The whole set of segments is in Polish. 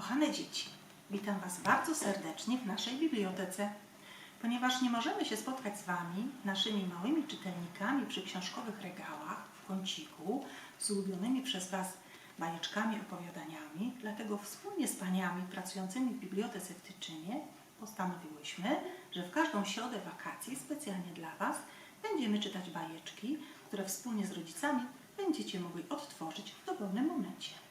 Kochane dzieci, witam Was bardzo serdecznie w naszej bibliotece. Ponieważ nie możemy się spotkać z Wami, naszymi małymi czytelnikami przy książkowych regałach w kąciku, z ulubionymi przez Was bajeczkami, opowiadaniami, dlatego wspólnie z paniami pracującymi w bibliotece w Tyczynie postanowiłyśmy, że w każdą środę wakacji specjalnie dla Was będziemy czytać bajeczki, które wspólnie z rodzicami będziecie mogli odtworzyć w dowolnym momencie.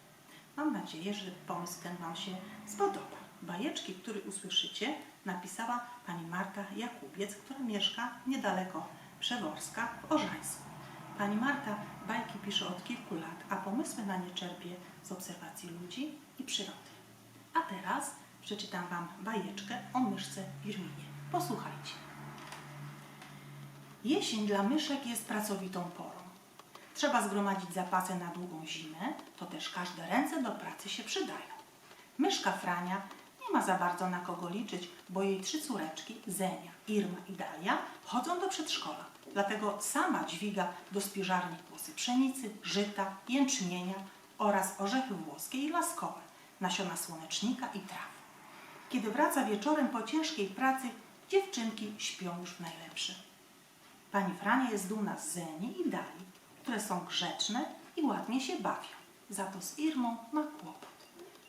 Mam nadzieję, że pomysł ten Wam się spodoba. Bajeczki, które usłyszycie, napisała pani Marta Jakubiec, która mieszka niedaleko Przeworska w Orzańsku. Pani Marta bajki pisze od kilku lat, a pomysły na nie czerpie z obserwacji ludzi i przyrody. A teraz przeczytam Wam bajeczkę o myszce Irminie. Posłuchajcie. Jesień dla myszek jest pracowitą porą. Trzeba zgromadzić zapasy na długą zimę, to też każde ręce do pracy się przydają. Myszka Frania nie ma za bardzo na kogo liczyć, bo jej trzy córeczki, Zenia, Irma i Dalia, chodzą do przedszkola. Dlatego sama dźwiga do spiżarni kłosy pszenicy, żyta, jęczmienia oraz orzechy włoskie i laskowe, nasiona słonecznika i traw. Kiedy wraca wieczorem po ciężkiej pracy, dziewczynki śpią już w najlepsze. Pani Frania jest dumna z Zeni i Dali, które są grzeczne i ładnie się bawią. Za to z Irmą ma kłopot.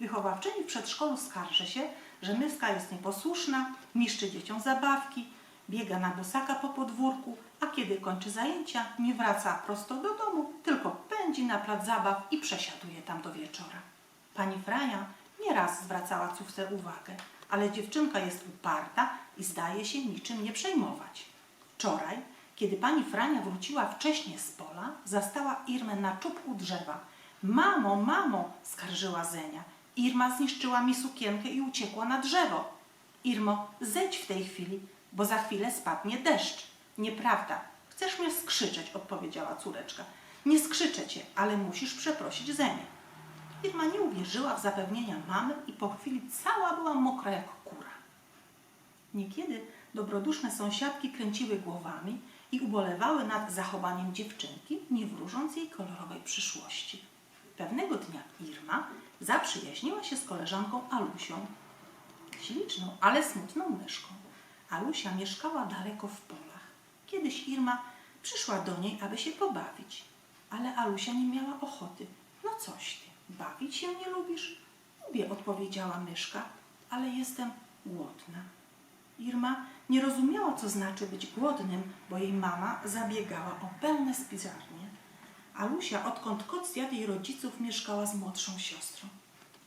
Wychowawczyni w przedszkolu skarży się, że myska jest nieposłuszna, niszczy dzieciom zabawki, biega na bosaka po podwórku, a kiedy kończy zajęcia, nie wraca prosto do domu, tylko pędzi na plac zabaw i przesiaduje tam do wieczora. Pani Frania nieraz zwracała córce uwagę, ale dziewczynka jest uparta i zdaje się niczym nie przejmować. Wczoraj, kiedy pani Frania wróciła wcześnie z pola, zastała Irmę na czubku drzewa. Mamo, mamo, skarżyła Zenia. Irma zniszczyła mi sukienkę i uciekła na drzewo. Irmo, zejdź w tej chwili, bo za chwilę spadnie deszcz. Nieprawda. Chcesz mnie skrzyczeć, odpowiedziała córeczka. Nie skrzyczę cię, ale musisz przeprosić Zenię. Irma nie uwierzyła w zapewnienia mamy i po chwili cała była mokra jak kura. Niekiedy dobroduszne sąsiadki kręciły głowami i ubolewały nad zachowaniem dziewczynki, nie wróżąc jej kolorowej przyszłości. Pewnego dnia Irma zaprzyjaźniła się z koleżanką Alusią, śliczną, ale smutną myszką. Alusia mieszkała daleko w polach. Kiedyś Irma przyszła do niej, aby się pobawić, ale Alusia nie miała ochoty. No coś ty, bawić się nie lubisz? Lubię, odpowiedziała myszka, ale jestem głodna. Irma nie rozumiała, co znaczy być głodnym, bo jej mama zabiegała o pełne spiżarnie. Alusia, odkąd kot zjadł jej rodziców, mieszkała z młodszą siostrą.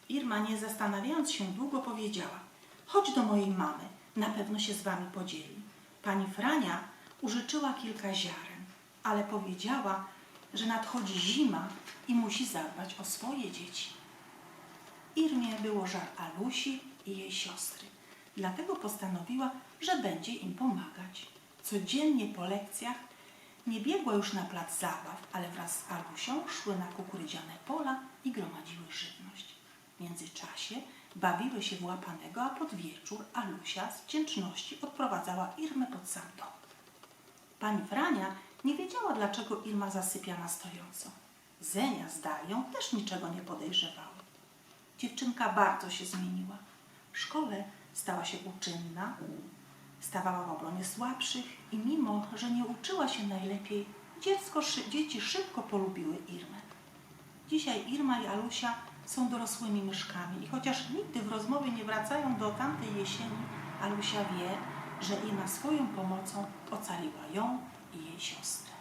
Irma, nie zastanawiając się długo, powiedziała: Chodź do mojej mamy, na pewno się z wami podzieli. Pani Frania użyczyła kilka ziaren, ale powiedziała, że nadchodzi zima i musi zadbać o swoje dzieci. Irmie było żal Alusi i jej siostry. Dlatego postanowiła, że będzie im pomagać. Codziennie po lekcjach nie biegła już na plac zabaw, ale wraz z Alusią szły na kukurydziane pola i gromadziły żywność. W międzyczasie bawiły się w łapanego, a pod wieczór Alusia z wdzięczności odprowadzała Irmę pod sam dom. Pani Frania nie wiedziała, dlaczego Irma zasypia na stojąco. Zenia z Dalią też niczego nie podejrzewały. Dziewczynka bardzo się zmieniła. W szkole stała się uczynna, stawała w obronie słabszych i mimo, że nie uczyła się najlepiej, dziecko, dzieci szybko polubiły Irmę. Dzisiaj Irma i Alusia są dorosłymi myszkami i chociaż nigdy w rozmowie nie wracają do tamtej jesieni, Alusia wie, że Irma swoją pomocą ocaliła ją i jej siostrę.